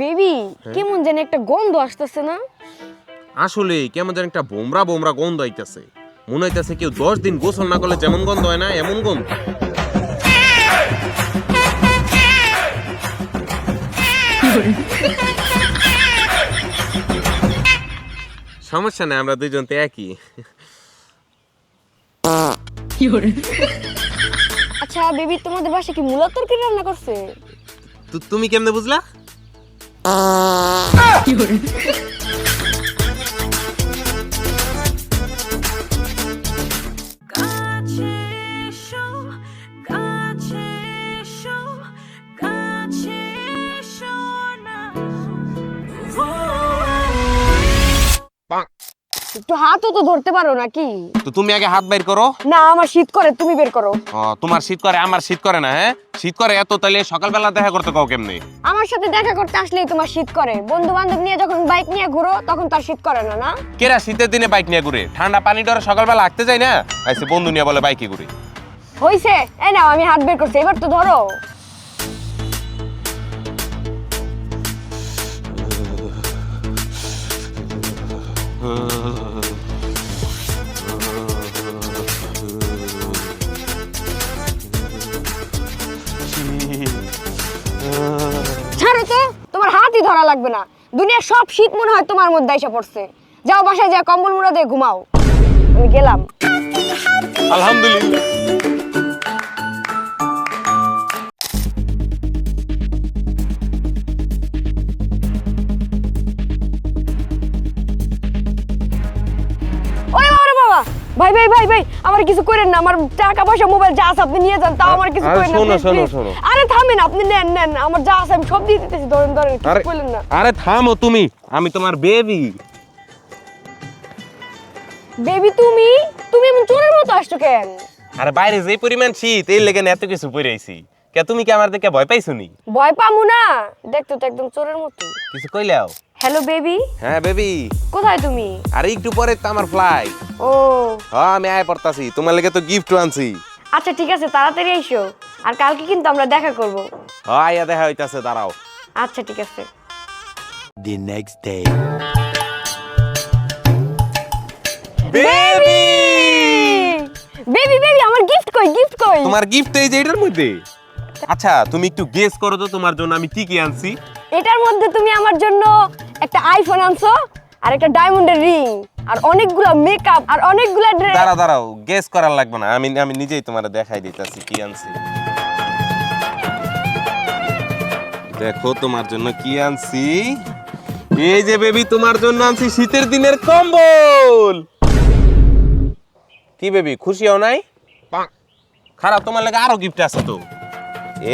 Baby কেমন জানি একটা গন্ধ আসতেছে না? আসলে কেমন যেন একটা বোমরা বোমরা গন্ধ আইতাছে। মনে হইতাছে কেউ দশ দিন গোসল না করলে যেমন গন্ধ হয় না এমন গন্ধ। সমস্যা নেই আমরা দুইজন তো একই। আচ্ছা বেবি তোমাদের বাসায় কি মূলা তরকারি রান্না করছে? তুমি কেমনে বুঝলা? কাছে এসো কাছে এসো কাছে এসো না একটু হাতও তো ধরতে পারো নাকি? তো তুমি আগে হাত বাইর করো। না আমার শীত করে তুমি বের করো। ও, তোমার শীত করে আমার শীত করে না হ্যাঁ? শীত করে এত তাহলে সকালবেলা দেখা করতে কাও কেমনে? আমার সাথে দেখা করতে আসলেই তোমার শীত করে। বন্ধু বান্ধব নিয়ে যখন বাইক নিয়ে ঘুরো তখন তার শীত করে না না? কেরা শীতের দিনে বাইক নিয়ে ঘুরে? ঠান্ডা পানি ডরে সকালবেলা লাগতে যায় না? আইসে বন্ধু নিয়ে বলে বাইকে ঘুরে। হইছে এই নাও আমি হাত বের করছি এবার তো ধরো। ছাড়ো তো, তোমার হাতই ধরা লাগবে না। দুনিয়ার সব শীত মনে হয় তোমার মধ্যে এসে পড়ছে। যাও বাসায় যা কম্বল মুড়া দিয়ে ঘুমাও। আমি গেলাম। আলহামদুলিল্লাহ। ভাই ভাই ভাই ভাই আমার কিছু করেন না আমার টাকা পয়সা মোবাইল যা আছে আপনি নিয়ে যান তাও আমার কিছু করেন না শোনো, শোনো, শোনো। আরে থামেন আপনি নেন নেন আমার যা আছে আমি সব দিয়ে দিতেছি ধরেন ধরেন কিছু কইলেন না। আরে থামো তুমি আমি তোমার বেবি বেবি তুমি? তুমি এমন চোরের মতো আসছো কেন? আরে বাইরে যে পরিমাণ শীত এই লেগে এত কিছু পরে আইছি কে তুমি কি আমার দেখে ভয় পাইছো নি? ভয় পামু না। দেখতে তো একদম চোরের মতো। কিছু কইলাও? হ্যালো বেবি হ্যাঁ বেবি কোথায় তুমি? আরে একটু পরে তো আমার ফ্লাইট ও। হ্যাঁ আমি আয় পড়তাছি। তোমার লেগে তো গিফট আনছি। আচ্ছা ঠিক আছে তাড়াতাড়ি এসো আর কালকে কিন্তু আমরা দেখা করব। হ্যাঁ আইয়া দেখা হইতাছে দাঁড়াও। আচ্ছা ঠিক আছে। The next day. Baby baby baby আমার গিফট কই গিফট কই? তোমার গিফট এই যে এটার মধ্যে? আচ্ছা তুমি একটু গেস করো তো তোমার জন্য আমি কি কি আনছি। এটার মধ্যে তুমি আমার জন্য একটা আইফোন আনছো, আর একটা ডায়মন্ডের রিং আর অনেকগুলো মেকআপ আর অনেকগুলো ড্রেস দাঁড়াও দাঁড়াও গেস করার লাগবে না। আমি আমি নিজেই তোমার দেখাই দিতেছি, কি আনছি। দেখো তোমার জন্য কি আনছি। এই যে বেবি তোমার জন্য আনছি শীতের দিনের কম্বল। কি বেবি খুশি হও নাই? খারাপ, তোমার লাগে আরও গিফট আছে তো।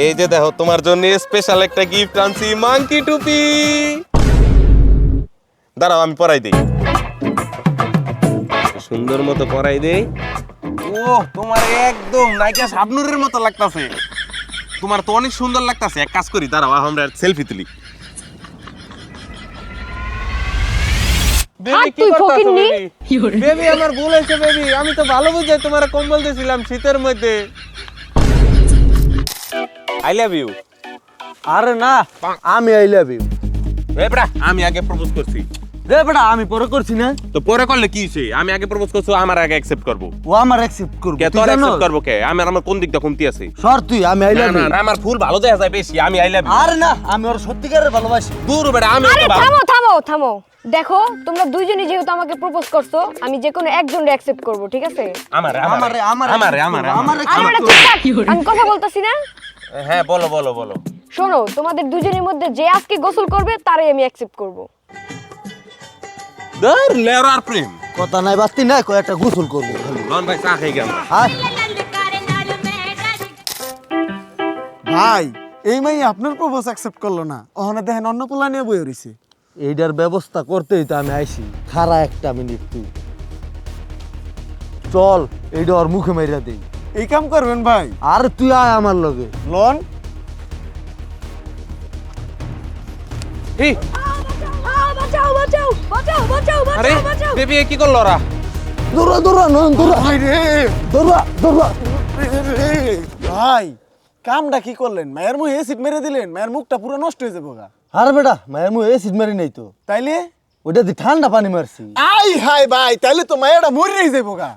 এই যে দেখো, তোমার জন্য স্পেশাল একটা গিফট আনছি মাংকি টুপি। দাঁড়াও আমি পরাই দেই। সুন্দর মতো পরাই দেই। ও তোমার একদম নায়িকা শাবনুরের মতো লাগতাছে। তোমার তো অনেক সুন্দর লাগতাছে। এক কাজ করি দাঁড়াও আমরা সেলফি তুলি। বেবি আমার ভুল হয়েছে বেবি আমি তো ভালো বুঝে তোমার কম্বল দিয়েছিলাম শীতের মধ্যে। আই লাভ ইউ আরে না আমি আই লাভ ইউ আমি আগে প্রপোজ করছি। রে বেটা আমি পরে করছি না। তো পরে করলে কি সে আমি আগে প্রপোজ করছি আমার আগে অ্যাকসেপ্ট করব। ও আমার অ্যাকসেপ্ট করবে কে তোর অ্যাকসেপ্ট করব কে? আমার আমার কোন দিকটা কমতি আছে? সর তুই আমি আই না লাভ না না, আমার ফুল ভালো দেখা যায় বেশি আমি আই লাভ ইউ না আমি ওর সত্যিকারের ভালোবাসি। দূর বেটা আমি আরে থামো থামো থামো। দেখো তোমরা দুইজনই যেহেতু আমাকে প্রপোজ করছ আমি যে কোনো একজনকে অ্যাকসেপ্ট করব ঠিক আছে? আমারে আমারে। আমারে আমারে আমারে আমারে আরে বেটা চুপ থাক। আমি কথা বলতাছি না? হ্যাঁ বলো বলো বলো। শোনো তোমাদের দুজনের মধ্যে যে আজকে গোসল করবে তারই আমি অ্যাকসেপ্ট করব। দর লেরার প্রেম। কথা নাই বাস্তি নাই কয়েকটা গোসল করব। লন ভাই চা খাই গেলাম। ভাই এই মাই আপনার প্রপোজ অ্যাকসেপ্ট করল না। ওখানে দেখেন অন্য পোলা নিয়ে বই রইছে। এইটার ব্যবস্থা করতেই তো আমি আইছি। খারা একটা মিনিট তুই। চল এইটা ওর মুখে মাইরা দেই। এই কাম করবেন ভাই। আর তুই আয় আমার লগে। লন। এই বাঁচাও বাঁচাও বাঁচাও আরে বাঁচাও। বাঁচাও বেবি কি করল ওরা? দৌড়া দৌড়া নন দৌড়া। ভাই রে। দৌড়া দৌড়া। ভাই কামটা কি করলেন? মায়ের মুখে সিট মেরে দিলেন? মায়ের মুখটা পুরো নষ্ট হয়ে যাবে গা। আর বেটা মায়ের মুখে সিট মারি নাই তো। তাইলে? ওটা দিয়ে ঠান্ডা পানি মারছি। আই হাই ভাই তাইলে তো মায়েরা মরে যাব গা।